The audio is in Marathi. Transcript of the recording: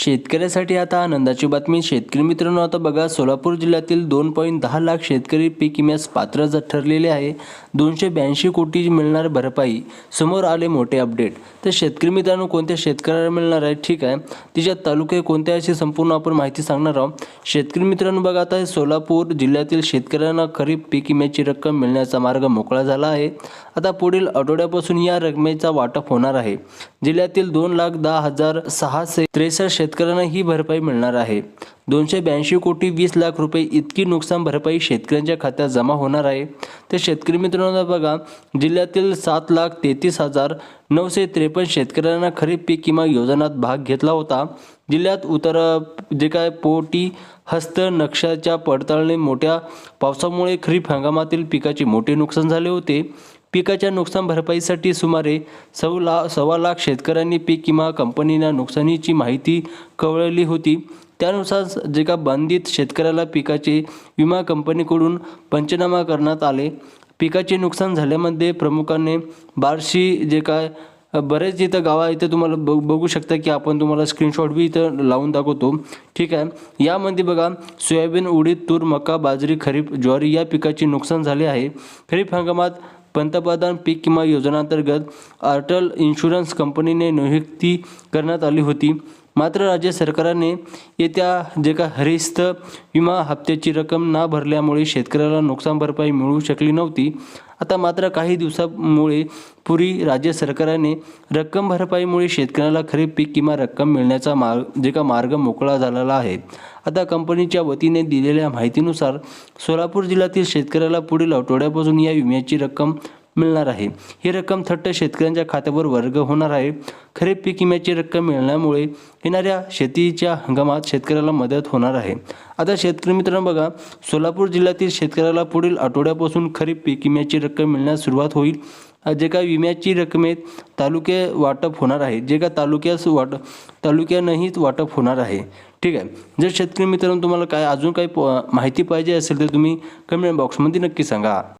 शेतकऱ्यासाठी आता आनंदाची बातमी. शेतकरी मित्रांनो आता बघा सोलापूर जिल्ह्यातील दोन पॉईंट दहा लाख शेतकरी पीक विम्यास पात्र ठरलेले आहे. दोनशे ब्याऐंशी कोटी मिळणार भरपाई. समोर आले मोठे अपडेट. तर शेतकरी मित्रांनो कोणत्या शेतकऱ्याला मिळणार आहे? ठीक आहे. तिच्या तालुके कोणत्या अशी संपूर्ण आपण माहिती सांगणार आहोत. शेतकरी मित्रांनो बघा आता सोलापूर जिल्ह्यातील शेतकऱ्यांना खरीप पीक विम्याची रक्कम मिळण्याचा मार्ग मोकळा झाला आहे. आता पुढील आठवड्यापासून या रकमेचा वाटप होणार आहे. जिल्ह्यातील दोन लाख दहा हजार सहाशे त्रेसष्ट शेतकऱ्यांना ही भरपाई मिळणार आहे. दोनशे ब्याऐंशी कोटी वीस लाख रुपये इतकी नुकसान भरपाई शेतकऱ्यांच्या खात्यात जमा होणार आहे. तर शेतकरी मित्रांनो बघा जिल्ह्यातील सात लाख तेहतीस हजार नऊशे त्रेपन्न शेतकऱ्यांना खरीप पीक विमा योजनात भाग घेतला होता. जिल्ह्यात उतर जे काय पोटी हस्त नक्षाच्या पडताळणी मोठ्या पावसामुळे खरीप हंगामातील पिकाचे मोठे नुकसान झाले होते. पिकाच्या नुकसान भरपाईसाठी सुमारे सव्वा ला सव्वा लाख शेतकऱ्यांनी पीक विमा कंपनीला नुकसानीची माहिती कळवली होती. त्यानुसार जे का बांधित शेतकऱ्याला पिकाचे विमा कंपनीकडून पंचनामा करण्यात आले. पिकाचे नुकसान झाल्यामध्ये प्रमुखाने बार्शी जे काय बरेच इथं गाव आहे इथं तुम्हाला बघ बघू शकता की आपण तुम्हाला स्क्रीनशॉट बी इथं लावून दाखवतो. ठीक आहे. यामध्ये बघा सोयाबीन उडीद तूर मका बाजरी खरीप ज्वारी या पिकाचे नुकसान झाले आहे. खरीप हंगामात पंतप्रधान पीक विमा योजनांतर्गत अटल इन्शुरन्स कंपनीने नियुक्ती करण्यात आली होती. मात्र राज्य सरकारने येत्या जे का हरिस्त विमा हप्त्याची रक्कम ना भरल्यामुळे शेतकऱ्याला नुकसान भरपाई मिळू शकली नव्हती. आता मात्र काही दिवसामुळे पूर्वी राज्य सरकारने रक्कम भरपाईमुळे शेतकऱ्याला खरीप पीक किंवा रक्कम मिळण्याचा मार्ग जे का मार्ग मोकळा झालेला आहे. आता कंपनीच्या वतीने दिलेल्या माहितीनुसार सोलापूर जिल्ह्यातील शेतकऱ्याला पुढील आठवड्यापासून या विम्याची रक्कम मिळणार आहे. ही रक्कम थट्ट शेतकऱ्यांच्या खात्यावर वर्ग होणार आहे. खरीप पीक विम्याची रक्कम मिळण्यामुळे येणाऱ्या शेतीच्या हंगामात शेतकऱ्याला मदत होणार आहे. आता शेतकरी मित्रांनो बघा सोलापूर जिल्ह्यातील शेतकऱ्याला पुढील आठवड्यापासून खरीप पीक विम्याची रक्कम मिळण्यास सुरुवात होईल. जे काय विम्याची रकमेत तालुके वाटप होणार आहे. जे काय तालुक्यास वाट तालुक्यानंही वाटप होणार आहे. ठीक आहे? जर शेतकरी मित्रांनो तुम्हाला काय अजून काही प- माहिती पाहिजे असेल तर तुम्ही कमेंट बॉक्समध्ये नक्की सांगा.